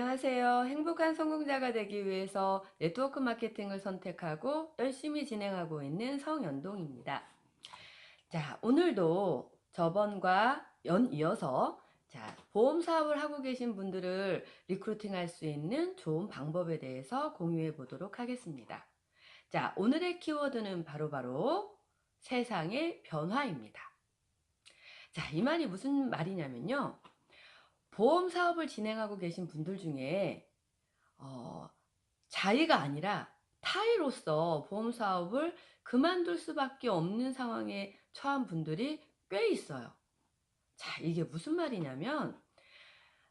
안녕하세요. 행복한 성공자가 되기 위해서 네트워크 마케팅을 선택하고 열심히 진행하고 있는 성연동입니다. 자, 오늘도 저번과 연 이어서 자, 보험 사업을 하고 계신 분들을 리크루팅 할 수 있는 좋은 방법에 대해서 공유해 보도록 하겠습니다. 자, 오늘의 키워드는 바로바로 세상의 변화입니다. 자, 이 말이 무슨 말이냐면요. 보험 사업을 진행하고 계신 분들 중에 어, 자의가 아니라 타의로서 보험 사업을 그만둘 수밖에 없는 상황에 처한 분들이 꽤 있어요. 자, 이게 무슨 말이냐면,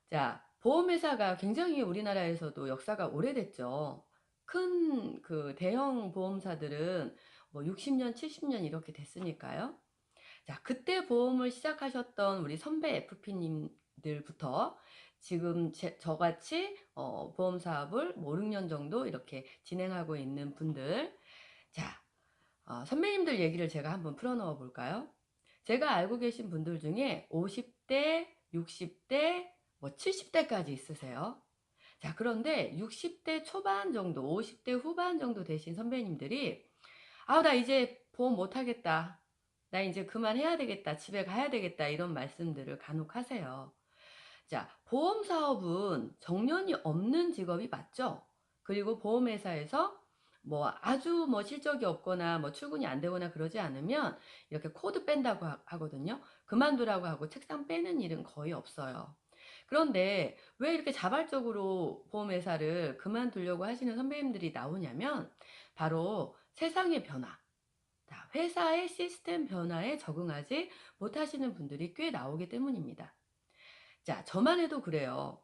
자, 보험회사가 굉장히 우리나라에서도 역사가 오래됐죠. 큰 그 대형 보험사들은 뭐 60년, 70년 이렇게 됐으니까요. 자, 그때 보험을 시작하셨던 우리 선배 FP님 들부터 지금 제, 저같이 어, 보험 사업을 뭐 5, 6년 정도 이렇게 진행하고 있는 분들. 자, 어, 선배님들 얘기를 제가 한번 풀어넣어 볼까요? 제가 알고 계신 분들 중에 50대, 60대, 뭐 70대까지 있으세요. 자, 그런데 60대 초반 정도, 50대 후반 정도 되신 선배님들이 아우, 나 이제 보험 못 하겠다. 나 이제 그만해야 되겠다. 집에 가야 되겠다. 이런 말씀들을 간혹 하세요. 자, 보험 사업은 정년이 없는 직업이 맞죠? 그리고 보험회사에서 뭐 아주 뭐 실적이 없거나 뭐 출근이 안 되거나 그러지 않으면 이렇게 코드 뺀다고 하, 거든요 그만두라고 하고 책상 빼는 일은 거의 없어요. 그런데 왜 이렇게 자발적으로 보험회사를 그만두려고 하시는 선배님들이 나오냐면 바로 세상의 변화, 회사의 시스템 변화에 적응하지 못하시는 분들이 꽤 나오기 때문입니다. 자, 저만 해도 그래요.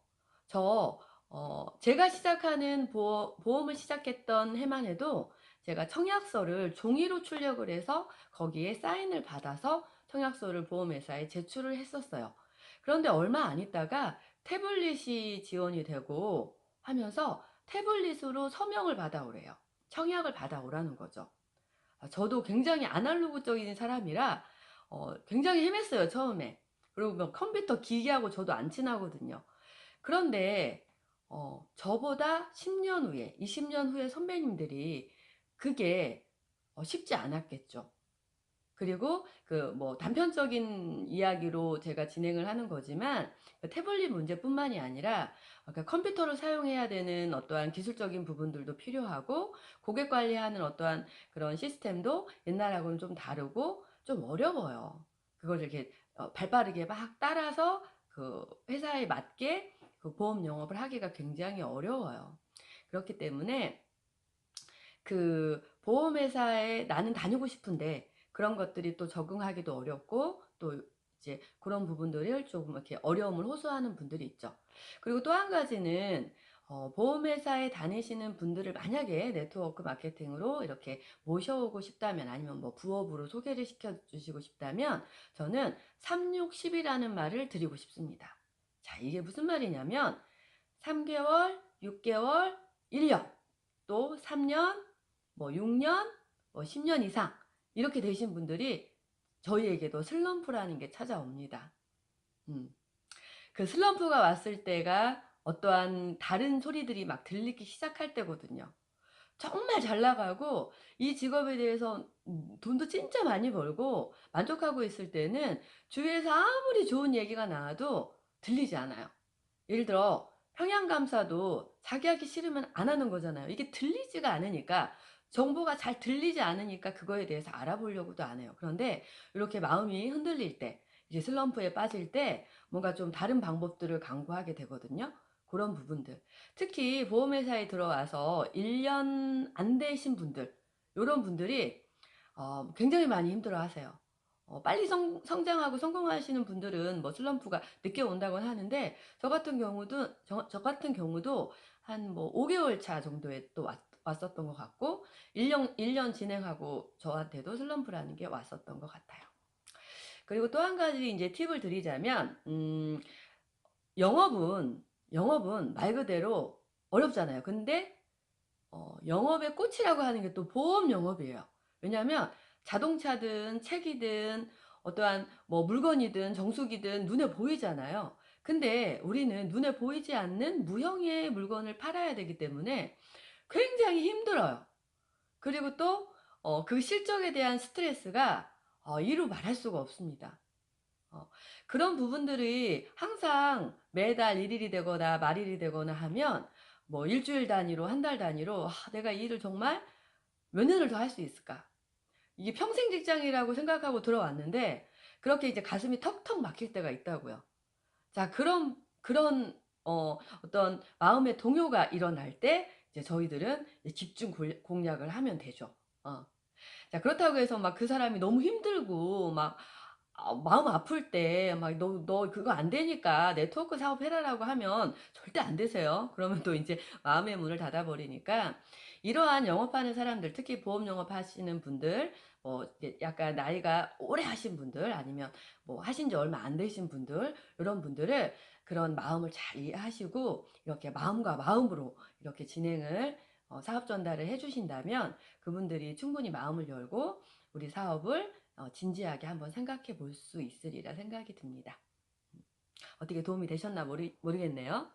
저, 어, 제가 시작하는 보, 보험을 시작했던 해만 해도 제가 청약서를 종이로 출력을 해서 거기에 사인을 받아서 청약서를 보험회사에 제출을 했었어요. 그런데 얼마 안 있다가 태블릿이 지원이 되고 하면서 태블릿으로 서명을 받아오래요. 청약을 받아오라는 거죠. 아, 저도 굉장히 아날로그적인 사람이라 어, 굉장히 헤맸어요 처음에 그리고 뭐 컴퓨터 기기하고 저도 안 친하거든요 그런데 어, 저보다 10년 후에 20년 후에 선배님들이 그게 어, 쉽지 않았겠죠 그리고 그 뭐 단편적인 이야기로 제가 진행을 하는 거지만 그 태블릿 문제뿐만이 아니라 그러니까 컴퓨터를 사용해야 되는 어떠한 기술적인 부분들도 필요하고 고객 관리하는 어떠한 그런 시스템도 옛날하고는 좀 다르고 좀 어려워요. 그걸 이렇게 어, 발빠르게 막 따라서 그 회사에 맞게 그 보험 영업을 하기가 굉장히 어려워요. 그렇기 때문에 그 보험회사에 나는 다니고 싶은데 그런 것들이 또 적응하기도 어렵고 또 이제 그런 부분들을 조금 이렇게 어려움을 호소하는 분들이 있죠. 그리고 또 한 가지는 어, 보험회사에 다니시는 분들을 만약에 네트워크 마케팅으로 이렇게 모셔오고 싶다면 아니면 뭐 부업으로 소개를 시켜주시고 싶다면 저는 3610이라는 말을 드리고 싶습니다. 자, 이게 무슨 말이냐면 3개월, 6개월, 1년, 또 3년, 뭐 6년, 뭐 10년 이상 이렇게 되신 분들이 저희에게도 슬럼프라는 게 찾아옵니다. 음. 그 슬럼프가 왔을 때가 어떠한 다른 소리들이 막 들리기 시작할 때거든요. 정말 잘 나가고 이 직업에 대해서 돈도 진짜 많이 벌고 만족하고 있을 때는 주위에서 아무리 좋은 얘기가 나와도 들리지 않아요. 예를 들어 평양감사도 자기 하기 싫으면 안 하는 거잖아요. 이게 들리지가 않으니까 정보가 잘 들리지 않으니까 그거에 대해서 알아보려고도 안 해요. 그런데 이렇게 마음이 흔들릴 때, 이제 슬럼프에 빠질 때 뭔가 좀 다른 방법들을 강구하게 되거든요. 그런 부분들. 특히 보험회사에 들어와서 1년 안 되신 분들, 이런 분들이 어, 굉장히 많이 힘들어 하세요. 어, 빨리 성, 성장하고 성공하시는 분들은 뭐 슬럼프가 늦게 온다고는 하는데 저 같은 경우도 저, 저 같은 경우도 한 뭐 5개월 차 정도에 또 왔, 왔었던 것 같고 1년, 1년 진행하고 저한테도 슬럼프라는 게 왔었던 것 같아요. 그리고 또 한 가지 이제 팁을 드리자면 음, 영업은 영업은 말 그대로 어렵잖아요. 근데 어, 영업의 꽃이라고 하는 게 또 보험 영업이에요. 왜냐하면 자동차든 책이든 어떠한 뭐 물건이든 정수기든 눈에 보이잖아요. 근데 우리는 눈에 보이지 않는 무형의 물건을 팔아야 되기 때문에 굉장히 힘들어요. 그리고 또 어, 그 실적에 대한 스트레스가 어, 이루 말할 수가 없습니다. 어, 그런 부분들이 항상 매달 일일이 되거나 말일이 되거나 하면 뭐 일주일 단위로 한 달 단위로 아, 내가 이 일을 정말 몇 년을 더 할 수 있을까? 이게 평생 직장이라고 생각하고 들어왔는데 그렇게 이제 가슴이 턱턱 막힐 때가 있다고요. 자, 그런 그런 어, 어떤 마음의 동요가 일어날 때 이제 저희들은 이제 집중 골- 공략을 하면 되죠. 어. 자, 그렇다고 해서 막 그 사람이 너무 힘들고 막 아, 마음 아플 때 막 너 너 그거 안 되니까 네트워크 사업 해라라고 하면 절대 안 되세요. 그러면 또 이제 마음의 문을 닫아 버리니까 이러한 영업하는 사람들, 특히 보험 영업하시는 분들, 뭐 약간 나이가 오래 하신 분들 아니면 뭐 하신 지 얼마 안 되신 분들 이런 분들을 그런 마음을 잘 이해하시고 이렇게 마음과 마음으로 이렇게 진행을 어, 사업 전달을 해주신다면 그분들이 충분히 마음을 열고 우리 사업을 어, 진지하게 한번 생각해 볼 수 있으리라 생각이 듭니다. 어떻게 도움이 되셨나 모르, 모르겠네요.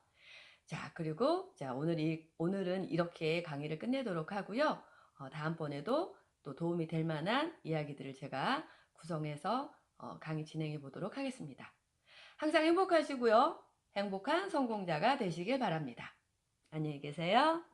자, 그리고 자, 오늘 이, 오늘은 이렇게 강의를 끝내도록 하고요. 어, 다음번에도 또 도움이 될 만한 이야기들을 제가 구성해서 어, 강의 진행해 보도록 하겠습니다. 항상 행복하시고요. 행복한 성공자가 되시길 바랍니다. 안녕히 계세요.